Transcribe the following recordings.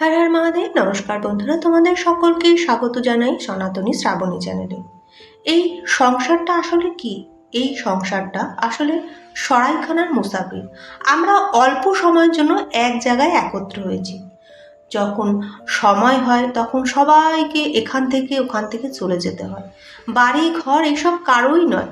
হর হার মহাদেব, নমস্কার বন্ধুরা, তোমাদের সকলকে স্বাগত জানাই সনাতনী শ্রাবণী চ্যানেলে। এই সংসারটা আসলে কি? এই সংসারটা আসলে সরাইখানার মুসাফির। আমরা অল্প সময়ের জন্য এক জায়গায় একত্র হয়েছি। যখন সময় হয়, তখন সবাইকে এখান থেকে ওখান থেকে চলে যেতে হয়। বাড়ি, ঘর এসব কারোই নয়।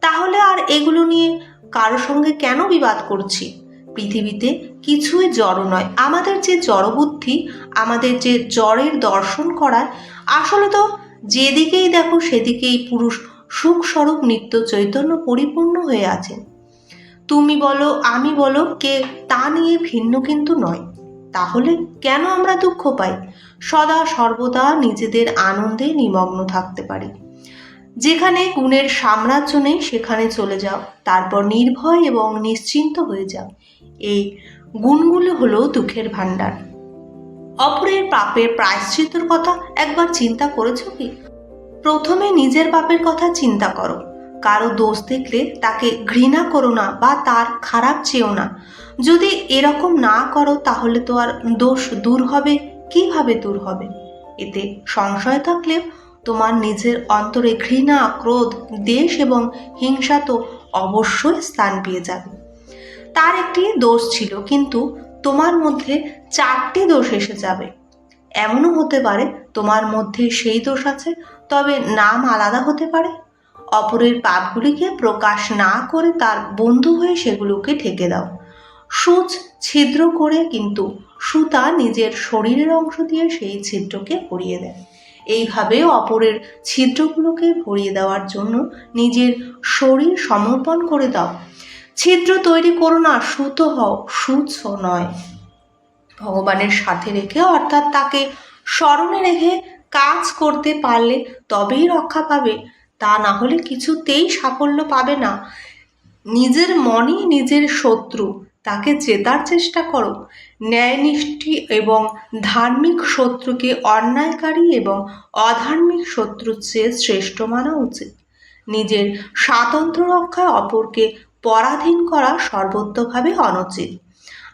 তাহলে আর এগুলো নিয়ে কারোর সঙ্গে কেন বিবাদ করছি? পৃথিবীতে কিছুই জড় নয়। আমাদের যে জড়বুদ্ধি, আমাদের যে জড়ের দর্শন করায় আসলে তো যেদিকেই দেখো সেদিকেই পুরুষ সুখ স্বরূপ নিত্য চৈতন্য পরিপূর্ণ হয়ে আছেন। তুমি বলো, আমি বলো, কে তা নিয়ে ভিন্ন কিন্তু নয়। তাহলে কেন আমরা দুঃখ পাই? সদা সর্বদা নিজেদের আনন্দে নিমগ্ন থাকতে পারি। যেখানে গুণের সাম্রাজ্য নেই, সেখানে চলে যাও। তারপর নির্ভয় এবং নিশ্চিন্ত হয়ে যাও। এই গুণগুলো হলো দুঃখের ভাণ্ডার। অপরের পাপের প্রায়শ্চিত্তর কথা একবার চিন্তা করেছ কি? প্রথমে নিজের পাপের কথা চিন্তা করো। কারও দোষ দেখলে তাকে ঘৃণা করো না বা তার খারাপ চেয়েও না। যদি এরকম না করো তাহলে তো আর দোষ দূর হবে, কীভাবে দূর হবে? এতে সংশয় থাকলে তোমার নিজের অন্তরে ঘৃণা, ক্রোধ, দেশ এবং হিংসা তো অবশ্যই স্থান পেয়ে যাবে। তার একটি দোষ ছিল, কিন্তু তোমার মধ্যে চারটি দোষ এসে যাবে। এমনও হতে পারে তোমার মধ্যে সেই দোষ আছে, তবে নাম আলাদা হতে পারে। অপরের পাপগুলিকে প্রকাশ না করে তার বন্ধু হয়ে সেগুলোকে ঢেকে দাও। সূচ ছিদ্র করে কিন্তু সুতা নিজের শরীরের অংশ দিয়ে সেই ছিদ্রকে ভরিয়ে দেয়। এইভাবে অপরের ছিদ্রগুলোকে ভরিয়ে দেওয়ার জন্য নিজের শরীর সমর্পণ করে দাও। ছিদ্র তৈরি করো না, সুতো হও সুচ নয়। ভগবানের সাথে রেখে, অর্থাৎ তাকে স্মরণে রেখে কাজ করতে পারলে তবেই রক্ষা পাবে। তা না হলে কিছুতেই সাফল্য পাবে না। নিজের মনই নিজের শত্রু, তাকে জেতার চেষ্টা করো। ন্যায়নিষ্ঠী এবং ধার্মিক শত্রুকে অন্যায়কারী এবং অধার্মিক শত্রুর চেয়ে শ্রেষ্ঠ মানা উচিত। নিজের স্বাতন্ত্র রক্ষায় অপরকে পরাধীন করা সর্বত্রভাবে অনুচিত।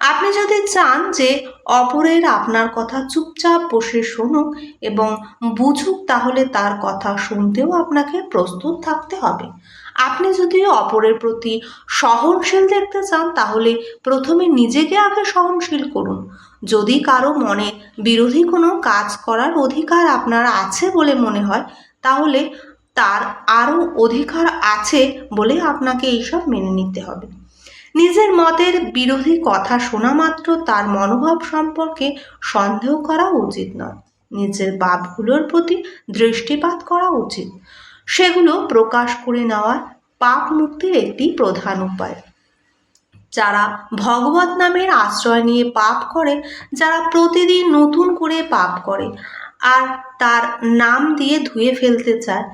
আপনি যদি চান যে অপরের আপনার কথা চুপচাপ বসে শুনুক এবং বুঝুক, তাহলে তার কথা শুনতেও আপনাকে প্রস্তুত থাকতে হবে। আপনি যদি অপরের প্রতি সহনশীল দেখতে চান, তাহলে প্রথমে নিজেকে আগে সহনশীল করুন। যদি কারও মনে বিরোধী কোনো কাজ করার অধিকার আপনার আছে বলে মনে হয়, তাহলে তার আরও অধিকার আছে বলে আপনাকে এইসব মেনে নিতে হবে। নিজের মতের বিরোধী কথা শোনা মাত্র তার মনোভাব সম্পর্কে সন্দেহ করা উচিত নয়। নিজের পাপগুলোর প্রতি দৃষ্টিপাত করা উচিত। সেগুলো প্রকাশ করে নেওয়া পাপ মুক্তির একটি প্রধান উপায়। যারা ভগবত নামের আশ্রয় নিয়ে পাপ করে, যারা প্রতিদিন নতুন করে পাপ করে আর তার নাম দিয়ে ধুয়ে ফেলতে চায়।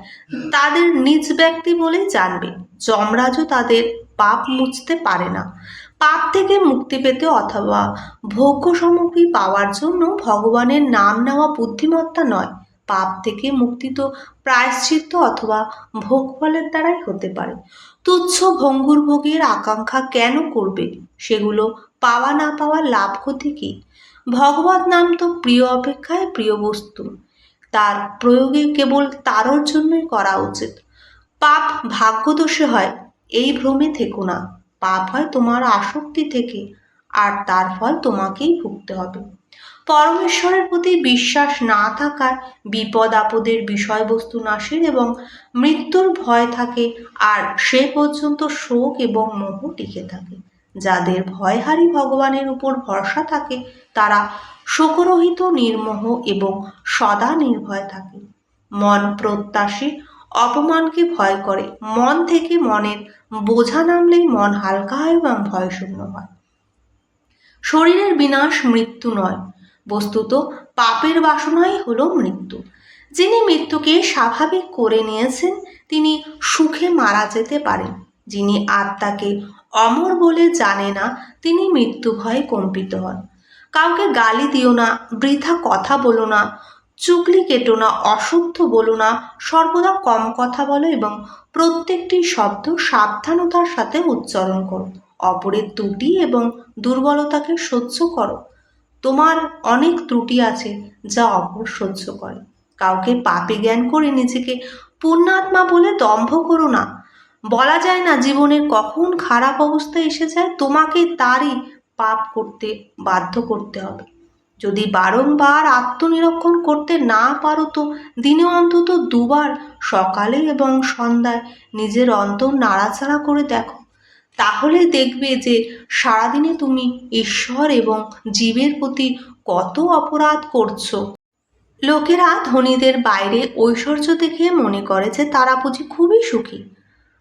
তাদের নিজ ব্যক্তি বলে জানবে, যমরাজও তাদের পাপ মুছতে পারে না। পাপ থেকে মুক্তি পেতে অথবা ভোগ্য সামগ্রী পাওয়ার জন্য ভগবানের নাম নেওয়া বুদ্ধিমত্তা নয়। পাপ থেকে মুক্তি তো প্রায়শ্চিত্ত অথবা ভোগ ফলের দ্বারাই হতে পারে। তুচ্ছ ভঙ্গুর ভোগের আকাঙ্ক্ষা কেন করবে? সেগুলো পাওয়া না পাওয়ার লাভ ক্ষতি কী? ভগবত নাম তো প্রিয় অপেক্ষায় প্রিয় বস্তু। তার প্রয়োগে কেবল তারর জন্যই করা উচিত। পাপ ভাগ্যদোষে হয়, এই ভ্রমে থেকো না। পাপ হয় তোমার আসক্তি থেকে, আর তার ফল তোমাকেই ভুগতে হবে। পরমেশ্বরের প্রতি বিশ্বাস না থাকায় বিপদ আপদের বিষয়বস্তু নাশের এবং মৃত্যুর ভয় থাকে, আর সে পর্যন্ত শোক এবং মোহ টিকে থাকে। যাদের ভয়হারি ভগবানের উপর ভরসা থাকে, তারা শোকরহিত, নির্মোহ এবং সদা নির্ভয় থাকে। মন প্রত্যাশী, অপমানকে ভয় করে। মন থেকে মনের বোঝা নামলেই মন হালকা হয় এবং ভয়শূন্য হয়। শরীরের বিনাশ মৃত্যু নয়। বস্তুত পাপের বাসনাই হলো মৃত্যু। যিনি মৃত্যুকে স্বাভাবিক করে নিয়েছেন, তিনি সুখে মারা যেতে পারেন। যিনি আত্মাকে অমর বলে জানে না তিনি মৃত্যু ভয়ে কম্পিত হন। কাউকে গালি দিও না, বৃথা কথা বলো না, চুগলি কেটো না, অশুদ্ধ বলো না, সর্বদা কম কথা বলো এবং প্রত্যেকটি শব্দ সাবধানতার সাথে উচ্চারণ করো। অপরের ত্রুটি এবং দুর্বলতাকে সহ্য করো। তোমার অনেক ত্রুটি আছে যা অপর সহ্য করে। কাউকে পাপে জ্ঞান করে নিজেকে পুণ্যাত্মা বলে দম্ভ করো না। বলা যায় না জীবনের কখন খারাপ অবস্থা এসে যায় তোমাকে তারই পাপ করতে বাধ্য করতে হবে। যদি বারংবার আত্মনিরীক্ষণ করতে না পারো তো দিনে অন্তত দুবার সকালে এবং সন্ধ্যায় নিজের অন্তর নাড়াচাড়া করে দেখো। তাহলে দেখবে যে সারাদিনে তুমি ঈশ্বর এবং জীবের প্রতি কত অপরাধ করছ। লোকেরা ধনীদের বাইরে ঐশ্বর্য দেখে মনে করে যে তারা বুঝি খুবই সুখী।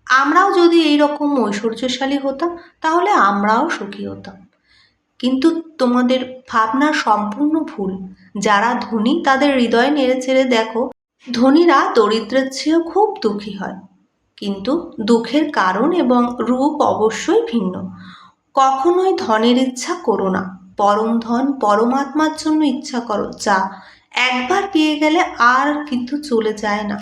আমরাও যদি এই রকম ঐশ্বর্যশালী হতাম, তাহলে আমরাও সুখী হতাম। কিন্তু তোমাদের ভাবনা সম্পূর্ণ ভুল। যারা ধনী, তাদের হৃদয় নেড়ে চেড়ে দেখো, ধনীরা দরিদ্রের চেয়েও খুব দুঃখী হয়। কিন্তু দুঃখের কারণ এবং রূপ অবশ্যই ভিন্ন। কখনোই ধনের ইচ্ছা করো না। পরম ধন পরমাত্মার জন্য ইচ্ছা করো, যা একবার পেয়ে গেলে আর কিন্তু চলে যায় না।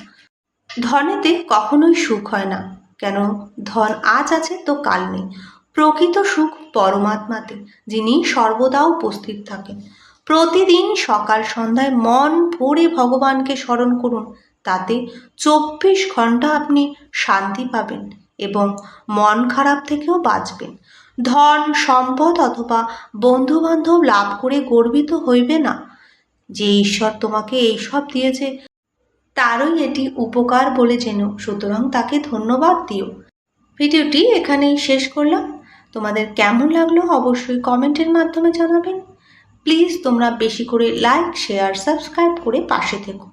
ধনেতে কখনোই সুখ হয় না। কেন? ধন আজ আছে তো কাল নেই। প্রকৃত সুখ পরমাত্মাতে, যিনি সর্বদা উপস্থিত থাকেন। প্রতিদিন সকাল সন্ধ্যায় মন ভরে ভগবানকে স্মরণ করুন। তাতে চব্বিশ ঘণ্টা আপনি শান্তি পাবেন এবং মন খারাপ থেকেও বাঁচবেন। ধন, সম্পদ অথবা বন্ধু বান্ধব লাভ করে গর্বিত হইবে না। যে ঈশ্বর তোমাকে এইসব দিয়েছে তারই এটি উপকার বলে জেনো, সুতরাং তাকে ধন্যবাদ দিও। ভিডিওটি এখানেই শেষ করলাম। তোমাদের কেমন লাগল অবশ্যই কমেন্টের মাধ্যমে জানাবেন। প্লিজ তোমরা বেশি করে লাইক, শেয়ার, সাবস্ক্রাইব করে পাশে থেকো।